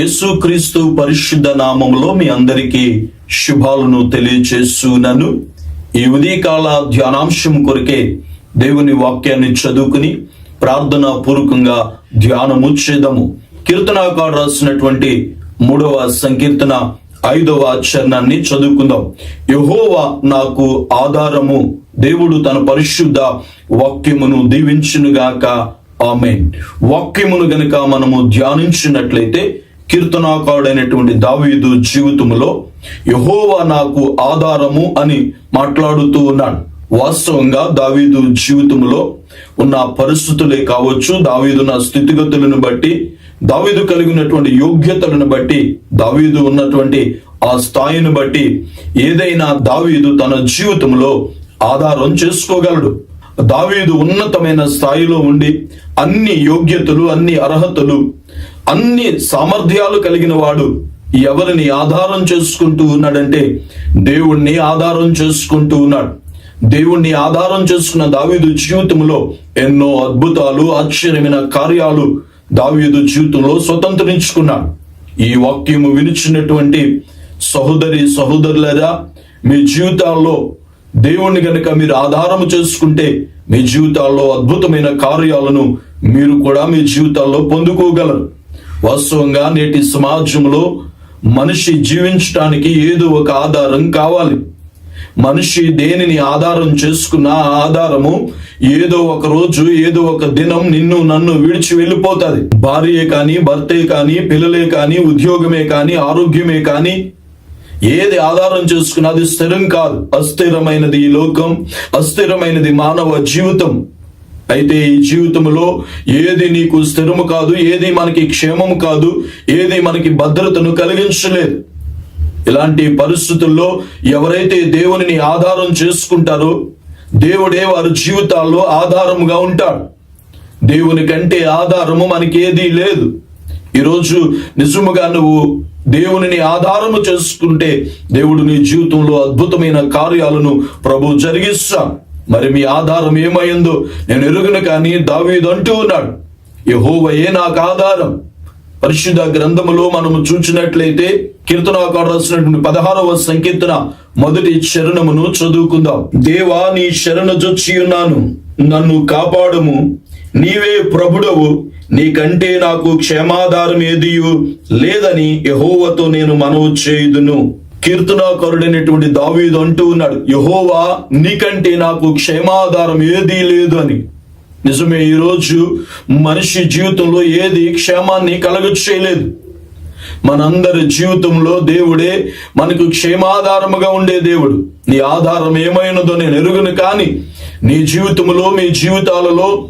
యేసుక్రీస్తు పరిశుద్ధ నామంలో మీ అందరికీ శుభాలను తెలియచేస్తున్నాను ఈ ఉదయకాల ధ్యానాంశం కొరకే దేవుని వాక్యాన్ని చదువుకుని ప్రార్థన పూర్వకంగా ధ్యానము చేద్దాము. కీర్తనాకారు రాసినటువంటి మూడవ సంకీర్తన ఐదవ చరణాన్ని చదువుకుందాం. యహోవా నాకు ఆధారము దేవుడు తన పరిశుద్ధ వాక్యమును దీవించునుగాక. ఆమెన్. వాక్యమును గనుక మనము ధ్యానించినట్లయితే కీర్తనాకారుడైనటువంటి దావీదు జీవితములో యహోవా నాకు ఆధారము అని మాట్లాడుతూ ఉన్నాడు. వాస్తవంగా దావీదు జీవితంలో ఉన్న పరిస్థితులే కావచ్చు దావీదున్న స్థితిగతులను బట్టి దావీదు కలిగినటువంటి యోగ్యతలను బట్టి దావీదు ఉన్నటువంటి ఆ స్థాయిని బట్టి ఏదైనా దావీదు తన జీవితంలో ఆధారం చేసుకోగలడు. దావీదు ఉన్నతమైన స్థాయిలో ఉండి అన్ని యోగ్యతలు అన్ని అర్హతలు అన్ని సామర్థ్యాలు కలిగిన వాడు ఎవరిని ఆధారం చేసుకుంటూ ఉన్నాడంటే దేవుణ్ణి ఆధారం చేసుకుంటూ ఉన్నాడు. దేవుణ్ణి ఆధారం చేసుకున్న దావీదు జీవితంలో ఎన్నో అద్భుతాలు ఆశ్చర్యమైన కార్యాలు దావీదు జీవితంలో స్వతంత్రించుకున్నాడు. ఈ వాక్యము వినిచినటువంటి సహోదరి సహోదరులరా మీ జీవితాల్లో దేవుణ్ణి గనుక మీరు ఆధారం చేసుకుంటే మీ జీవితాల్లో అద్భుతమైన కార్యాలను మీరు కూడా మీ జీవితాల్లో పొందుకోగలరు. వాస్తవంగా నేటి సమాజంలో మనిషి జీవించడానికి ఏదో ఒక ఆధారం కావాలి. మనిషి దేనిని ఆధారం చేసుకున్న ఆ ఆధారము ఏదో ఒక రోజు ఏదో ఒక దినం నిన్ను నన్ను విడిచి వెళ్ళిపోతుంది. భార్యే కానీ భర్తే కానీ పిల్లలే కానీ ఉద్యోగమే కానీ ఆరోగ్యమే కానీ ఏది ఆధారం చేసుకున్న అది స్థిరం కాదు. అస్థిరమైనది ఈ లోకం అస్థిరమైనది మానవ జీవితం. అయితే ఈ జీవితంలో ఏది నీకు స్థిరము కాదు ఏది మనకి క్షేమము కాదు ఏది మనకి భద్రతను కలిగించలేదు. ఇలాంటి పరిస్థితుల్లో ఎవరైతే దేవునిని ఆధారం చేసుకుంటారో దేవుడే వారి జీవితాల్లో ఆధారముగా ఉంటాడు. దేవుని కంటే ఆధారము మనకి ఏదీ లేదు. ఈరోజు నిజముగా నువ్వు దేవునిని ఆధారము చేసుకుంటే దేవుడు నీ జీవితంలో అద్భుతమైన కార్యాలను ప్రభు జరిగిస్తాను మరి మీ ఆధారం ఏమైందో నేను ఎరుగును కానీ దావీదు అంటూ ఉన్నాడు. యహోవయే నాకు ఆధారం? పరిశుద్ధ గ్రంథములో మనము చూచినట్లయితే కీర్తనాకారు రాసినటువంటి పదహారవ సంకీర్తన మొదటి శరణమును చదువుకుందాం. దేవా నీ శరణ జొచ్చి ఉన్నాను నన్ను కాపాడము. నీవే ప్రభుడవు నీకంటే నాకు క్షేమాధారం ఏదియు లేదని యహోవతో నేను మనవు చేయుదును. కీర్తనాకారుడైనటువంటి దావీదు అంటూ ఉన్నాడు యహోవా నీకంటే నాకు క్షేమాధారం ఏదీ లేదు అని. నిజమే ఈరోజు మనిషి జీవితంలో ఏది క్షేమాన్ని కలగ చేయలేదు మనందరి జీవితంలో దేవుడే మనకు క్షేమాధారముగా ఉండే దేవుడు. నీ ఆధారం ఏమైనదో నేను ఎరుగును కానీ నీ జీవితంలో మీ జీవితాలలో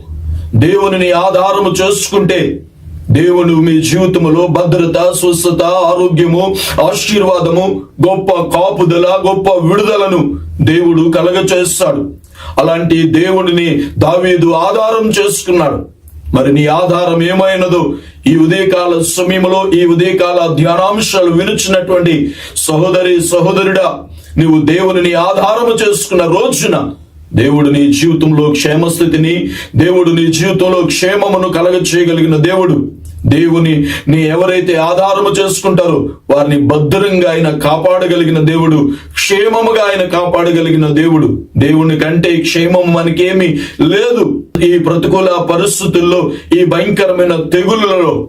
దేవుని ఆధారము చేసుకుంటే దేవుడు మీ జీవితంలో భద్రత స్వస్థత ఆరోగ్యము ఆశీర్వాదము గొప్ప కాపుదల గొప్ప విడుదలను దేవుడు కలగ చేస్తాడు అలాంటి దేవుడిని దావీదు ఆధారం చేసుకున్నాడు. మరి నీ ఆధారం ఏమైనదో ఈ ఉదయకాల సమయంలో ఈ ఉదయకాల ధ్యానాంశాలు వినుచున్నటువంటి సహోదరి సహోదరుడా నీవు దేవుని ఆధారము చేసుకున్న రోజున దేవుడు నీ జీవితంలో క్షేమస్థితిని దేవుడు నీ జీవితంలో క్షేమమును కలగ చేయగలిగిన దేవుడు దేవుని నీ ఎవరైతే ఆధారము చేసుకుంటారో వారిని భద్రంగా ఆయన కాపాడగలిగిన దేవుడు క్షేమముగా ఆయన కాపాడగలిగిన దేవుడు. దేవుని కంటే క్షేమం మనకేమి లేదు. ఈ ప్రతికూల పరిస్థితుల్లో ఈ భయంకరమైన తెగులలో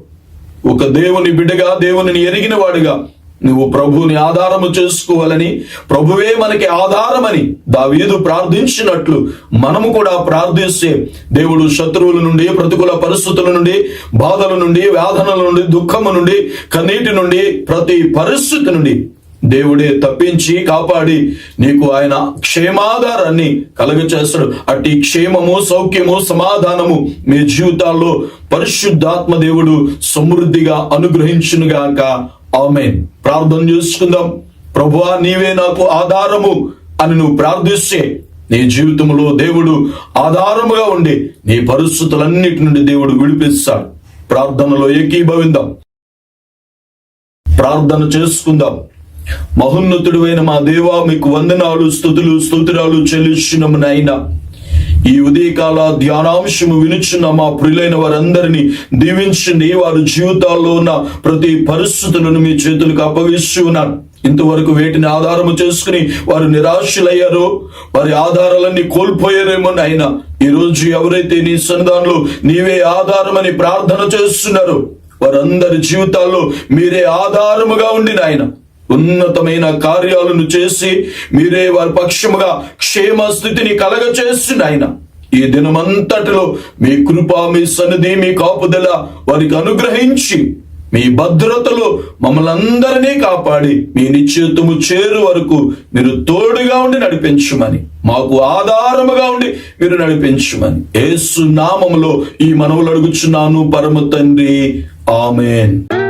ఒక దేవుని బిడ్డగా దేవుని ఎరిగిన వాడుగా నువ్వు ప్రభువుని ఆధారము చేసుకోవాలని ప్రభువే మనకి ఆధారమని దావీదు ప్రార్థించినట్లు మనము కూడా ప్రార్థిస్తే దేవుడు శత్రువుల నుండి ప్రతికూల పరిస్థితుల నుండి బాధల నుండి వేదనల నుండి దుఃఖము నుండి కన్నీటి నుండి ప్రతి పరిస్థితి నుండి దేవుడే తప్పించి కాపాడి నీకు ఆయన క్షేమాధారాన్ని కలగచేస్తాడు. అట్టి క్షేమము సౌఖ్యము సమాధానము మీ జీవితాల్లో పరిశుద్ధాత్మ దేవుడు సమృద్ధిగా అనుగ్రహించునుగాక. ఆమె ప్రార్థన చేసుకుందాం. ప్రభువా నీవే నాకు ఆధారము అని నువ్వు ప్రార్థిస్తే నీ జీవితంలో దేవుడు ఆధారముగా ఉండి నీ పరిస్థితులన్నిటి నుండి దేవుడు విడిపిస్తాడు. ప్రార్థనలో ఏకీభవిందాం. ప్రార్థన చేసుకుందాం. మహోన్నతుడు అయిన మా దేవా మీకు వందనాలు స్థుతులు స్తోత్రాలు చెల్లిస్తున్నాము నాయన. ఈ ఉదయకాల ధ్యానాంశము వినుచున్న మా ప్రియులైన వారందరినీ దీవించండి. వారి జీవితాల్లో ఉన్న ప్రతి పరిస్థితులను మీ చేతులకు అప్పగిస్తూ ఉన్నాను ఇంతవరకు వేటిని ఆధారము చేసుకుని వారు నిరాశలయ్యారో వారి ఆధారాలన్నీ కోల్పోయారేమో నాయన. ఈ రోజు ఎవరైతే నీ సన్నిధానంలో నీవే ఆధారమని ప్రార్థన చేస్తున్నారో వారందరి జీవితాల్లో మీరే ఆధారముగా ఉండి నాయన. ఉన్నతమైన కార్యాలను చేసి మీరే వారి పక్షముగా క్షేమ స్థితిని కలగ చేసి నాయన ఈ దినమంతటిలో మీ కృప మీ సన్నిధి మీ కాపుదల వారికి అనుగ్రహించి మీ భద్రతలో మమ్మల్ని అందరినీ కాపాడి మీ నిశ్చేతము చేరు వరకు మీరు తోడుగా ఉండి నడిపించమని మాకు ఆధారముగా ఉండి మీరు నడిపించమని. ఏసు నామములో ఈ మనవులు అడుగుచున్నాను పరమ తండ్రి. ఆమెన్.